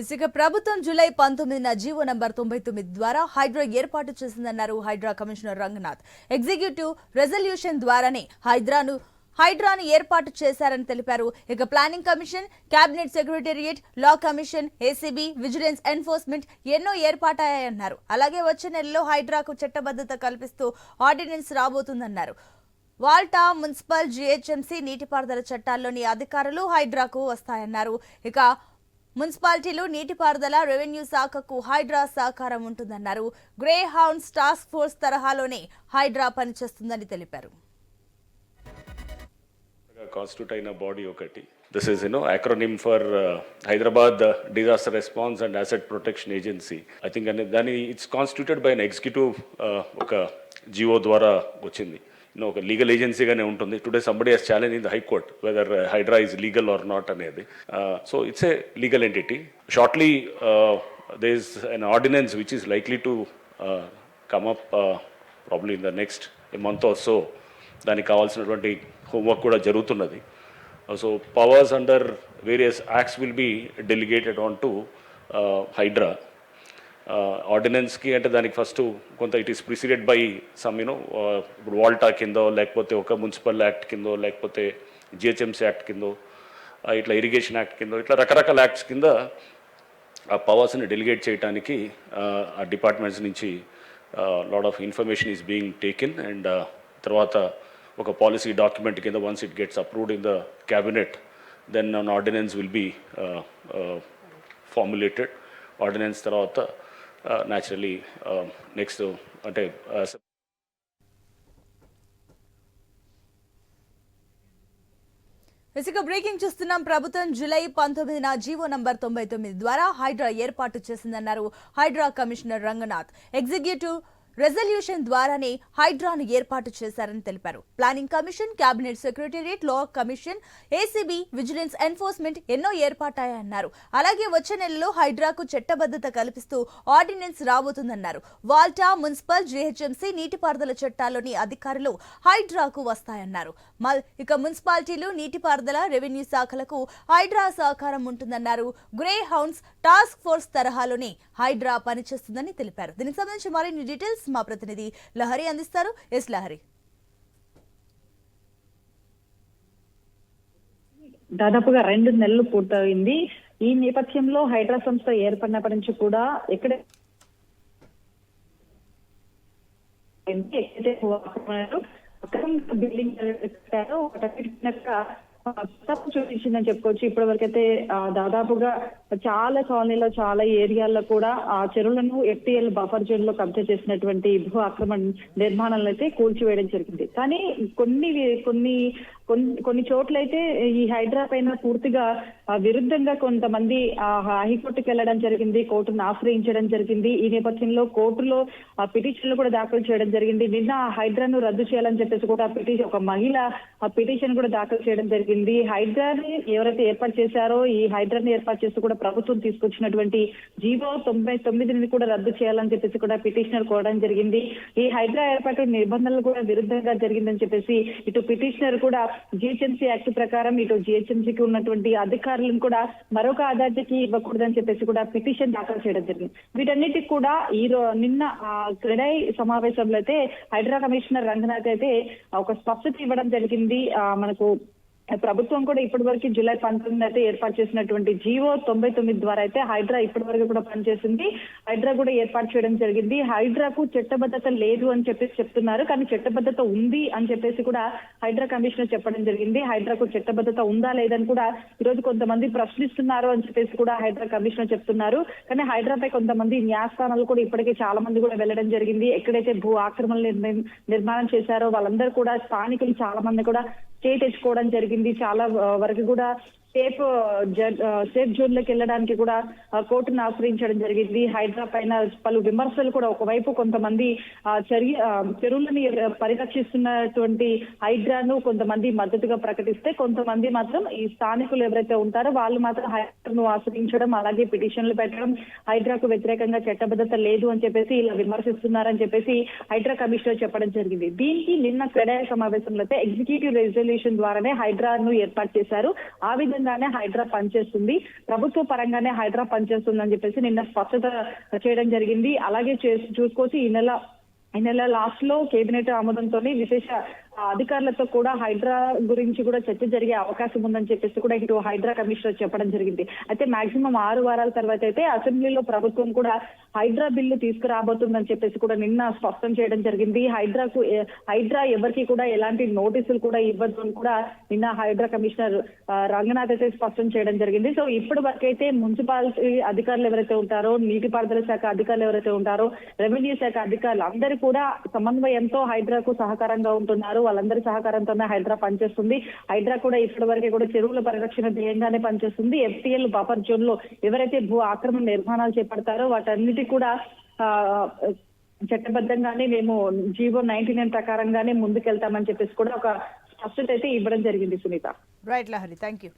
ఇసుక ప్రభుత్వం జూలై పంతొమ్మిదిన జీవో నంబర్ తొంభై తొమ్మిది ద్వారా హైడ్రా ఏర్పాటు చేసిందన్నారు HYDRAA commissioner Ranganath. Executive resolution ద్వారానే హైడ్రాను హైడ్రాను ఏర్పాటు చేశారని తెలిపారు. ఇక planning commission cabinet secretariat law commission ACB vigilance enforcement ఎన్నో ఏర్పాటయ్యాయన్నారు. అలాగే వచ్చే నెలలో హైడ్రాకు చట్టబద్ధత కల్పిస్తూ ఆర్డినెన్స్ రాబోతుందన్నారు. వాల్టా మున్సిపల్ జీహెచ్ఎంసీ నీటిపారుదల చట్టాల్లోని అధికారులు హైడ్రాకు వస్తాయన్నారు. ఇక మున్సిపాలిటీలు నీటిపారుదల రెవెన్యూ శాఖకు హైడ్రా సహకారం ఉంటుందన్నారు. గ్రే హౌండ్స్ టాస్క్ ఫోర్స్ తరహాలోనే హైడ్రా పనిచేస్తుందని తెలిపారు. కాన్స్టిట్యూట్ అయిన బాడీ ఒకటి. This is you know acronym for Hyderabad disaster response and asset protection agency I think దాని it's constituted by an executive ఒక జియో ద్వారా వచ్చింది. నో ఒక లీగల్ ఏజెన్సీగానే ఉంటుంది. Today somebody has challenge in the high court whether Hydra is legal or not అనేది. So it's a legal entity shortly they is an ordinance which is likely to come up probably in the next month or so దానికి కావాల్సినటువంటి homework కూడా జరుగుతున్నది. So powers under various acts will be delegated on to HYDRAA ఆర్డినెన్స్కి అంటే దానికి first కొంత it is preceded by some you know ఇప్పుడు వాల్టా కిందో లేకపోతే ఒక మున్సిపల్ యాక్ట్ కిందో లేకపోతే జిహెచ్ఎంసీ యాక్ట్ కిందో ఇట్లా ఇరిగేషన్ యాక్ట్ కింద ఇట్లా రకరకాల యాక్ట్స్ కింద ఆ పవర్స్ని డెలిగేట్ చేయడానికి ఆ డిపార్ట్మెంట్స్ నుంచి lot of information is being taken and తర్వాత ఒక పాలసీ డాక్యుమెంట్ కింద once it gets approved in the cabinet then an ordinance will be formulated ordinance తర్వాత న్యాచురలీ నెక్స్ట్ అంటే ఇసుక బ్రేకింగ్ చూస్తున్నాం. ప్రభుత్వం జూలై పంతొమ్మిదిన జీవో నంబర్ తొంభై తొమ్మిది ద్వారా హైడ్రా ఏర్పాటు చేసిందన్నారు HYDRAA commissioner Ranganath. Executive resolution ద్వారానే హైడ్రాను ఏర్పాటు చేశారని తెలిపారు. Planning commission cabinet secretariat law commission ACB vigilance enforcement ఎన్నో ఏర్పాటాయన్నారు అలాగే వచ్చే నెలలో హైడ్రాకు చట్టబద్ధత కల్పిస్తూ ఆర్డినెన్స్ రాబోతుందన్నారు. వాల్టా మున్సిపల్ జీహెచ్ఎంసీ నీటిపారుదల చట్టాల్లోని అధికారులు హైడ్రాకు వస్తాయన్నారు. మల్ ఇక మున్సిపాలిటీలు నీటిపారుదల రెవెన్యూ శాఖలకు హైడ్రా సహకారం ఉంటుందన్నారు. గ్రే హౌండ్స్ టాస్క్ ఫోర్స్ తరహాలోనే హైడ్రా పనిచేస్తుందని తెలిపారు. దీనికి సంబంధించి మరిన్ని డీటెయిల్స్ మా ప్రతినిధి లహరి అందిస్తారు. ఎస్ లహరి. దాదాపుగా రెండు నెలలు పూర్తయింది. ఈ నేపథ్యంలో హైడ్రా సంస్థ ఏర్పడినప్పటి నుంచి కూడా ఎక్కడ బిల్డింగ్ కట్టారో చూపించిందని చెప్పుకోవచ్చు. ఇప్పటి వరకైతే దాదాపుగా చాలా కాలనీలో చాలా ఏరియాల్లో కూడా ఆ చెరువులను ఎఫ్టీఎల్ బఫర్ జోన్లో కబ్జా చేసినటువంటి భూ ఆక్రమణ నిర్మాణాలను అయితే కూల్చివేయడం జరిగింది. కానీ కొన్ని కొన్ని కొన్ని కొన్ని చోట్లయితే ఈ హైడ్రా పైన పూర్తిగా విరుద్ధంగా కొంతమంది ఆ, హైకోర్టుకి వెళ్ళడం జరిగింది. కోర్టును ఆశ్రయించడం జరిగింది. ఈ నేపథ్యంలో కోర్టులో ఆ పిటిషన్లు కూడా దాఖలు చేయడం జరిగింది. నిన్న ఆ హైడ్రాను రద్దు చేయాలని చెప్పేసి కూడా పిటిషన్ ఒక మహిళ ఆ పిటిషన్ కూడా దాఖలు చేయడం జరిగింది. హైడ్రాని ఎవరైతే ఏర్పాటు చేశారో ఈ హైడ్రాని ఏర్పాటు చేస్తూ కూడా ప్రభుత్వం తీసుకొచ్చినటువంటి జీవో తొంభై తొమ్మిదిని కూడా రద్దు చేయాలని చెప్పేసి కూడా పిటిషనర్ కోరడం జరిగింది. ఈ హైడ్రా ఏర్పాటు నిబంధనలు కూడా విరుద్ధంగా జరిగిందని చెప్పేసి ఇటు పిటిషనర్ కూడా జిహెచ్ఎంసీ యాక్ట్ ప్రకారం ఇటు జిహెచ్ఎంసీకి ఉన్నటువంటి అధికారులను కూడా మరొక అథారిటీకి ఇవ్వకూడదని చెప్పేసి కూడా పిటిషన్ దాఖలు చేయడం జరిగింది. వీటన్నిటికి కూడా ఈ నిన్న ఆ క్రెడై సమావేశంలో అయితే హైడ్రా కమిషనర్ రంగనాథ్ అయితే ఒక స్పష్టత ఇవ్వడం జరిగింది. ఆ మనకు ప్రభుత్వం కూడా ఇప్పటి వరకు జూలై పంతొమ్మిది అయితే ఏర్పాటు చేసినటువంటి జీవో తొంభై తొమ్మిది ద్వారా అయితే హైడ్రా ఇప్పటి వరకు కూడా పనిచేసింది. హైడ్రా కూడా ఏర్పాటు చేయడం జరిగింది. హైడ్రాకు చట్టబద్ధత లేదు అని చెప్పేసి చెప్తున్నారు. కానీ చట్టబద్ధత ఉంది అని చెప్పేసి కూడా హైడ్రా కమిషనర్ చెప్పడం జరిగింది. హైడ్రాకు చట్టబద్ధత ఉందా లేదని కూడా ఈ రోజు కొంతమంది ప్రశ్నిస్తున్నారు అని చెప్పేసి కూడా హైడ్రా కమిషనర్ చెప్తున్నారు. కానీ హైడ్రాపై కొంతమంది న్యాయస్థానాలు కూడా ఇప్పటికే చాలా మంది కూడా వెళ్ళడం జరిగింది. ఎక్కడైతే భూ ఆక్రమణలు నిర్మాణం చేశారో వాళ్ళందరూ కూడా స్థానికులు చాలా మంది కూడా చేయి తెచ్చుకోవడం జరిగింది. చాలా వరకు కూడా సేఫ్ సేఫ్ జోన్లోకి వెళ్ళడానికి కూడా కోర్టును ఆశ్రయించడం జరిగింది. హైడ్రా పైన పలు విమర్శలు కూడా ఒకవైపు కొంతమంది ఆ, చర్య చెరువులని పరిరక్షిస్తున్నటువంటి హైడ్రాను కొంతమంది మద్దతుగా ప్రకటిస్తే కొంతమంది మాత్రం ఈ స్థానికులు ఎవరైతే ఉంటారో వాళ్ళు మాత్రం హైడ్రాను ఆశ్రయించడం అలాగే పిటిషన్లు పెట్టడం హైడ్రాకు వ్యతిరేకంగా చట్టబద్ధత లేదు అని చెప్పేసి ఇలా విమర్శిస్తున్నారని చెప్పేసి హైడ్రా కమిషనర్ చెప్పడం జరిగింది. దీనికి నిన్న క్రెడాయ సమావేశంలో అయితే ఎగ్జిక్యూటివ్ రెజల్యూషన్ ద్వారానే హైడ్రాను ఏర్పాటు చేశారు. ఆ విధంగా పరంగానే హైడ్రా పనిచేస్తుంది. ప్రభుత్వ పరంగానే హైడ్రా పనిచేస్తుంది అని చెప్పేసి నిన్న స్పష్టత చేయడం జరిగింది. అలాగే చేసి చూసుకోవచ్చు ఈ నెల ఈ నెల లాస్ట్లో కేబినెట్ ఆమోదంతో విశేష అధికారులతో కూడా హైడ్రా గురించి కూడా చర్చ జరిగే అవకాశం ఉందని చెప్పేసి కూడా ఇటు హైడ్రా కమిషనర్ చెప్పడం జరిగింది. అయితే మాక్సిమం ఆరు వారాల తర్వాత అయితే అసెంబ్లీలో ప్రభుత్వం కూడా హైడ్రా బిల్లు తీసుకురాబోతుందని చెప్పేసి కూడా నిన్న స్పష్టం చేయడం జరిగింది. హైడ్రాకు హైడ్రా ఎవరికి కూడా ఎలాంటి నోటీసులు కూడా ఇవ్వద్దు అని కూడా నిన్న హైడ్రా కమిషనర్ ఆ, రంగనాథ్ అయితే స్పష్టం చేయడం జరిగింది. సో ఇప్పటి వరకైతే మున్సిపాలిటీ అధికారులు ఎవరైతే ఉంటారో నీటిపారుదల శాఖ అధికారులు ఎవరైతే ఉంటారో రెవెన్యూ శాఖ అధికారులు అందరూ కూడా సమన్వయంతో హైడ్రాకు సహకారంగా ఉంటున్నారు. వాళ్ళందరి సహకారంతోనే హైడ్రా పనిచేస్తుంది. హైడ్రా కూడా ఇప్పటి వరకు కూడా చెరువుల పరిరక్షణ ధ్యేయంగానే పనిచేస్తుంది. ఎఫ్టీఎల్ బఫర్ జోన్లో ఎవరైతే భూ ఆక్రమణ నిర్మాణాలు చేపడతారో వాటన్నిటి కూడా చట్టబద్ధంగానే మేము జీవో నైన్టీ నైన్ ప్రకారంగానే ముందుకెళ్తామని చెప్పేసి కూడా ఒక స్పష్టత అయితే ఇవ్వడం జరిగింది Sunitha. Right Lahari thank you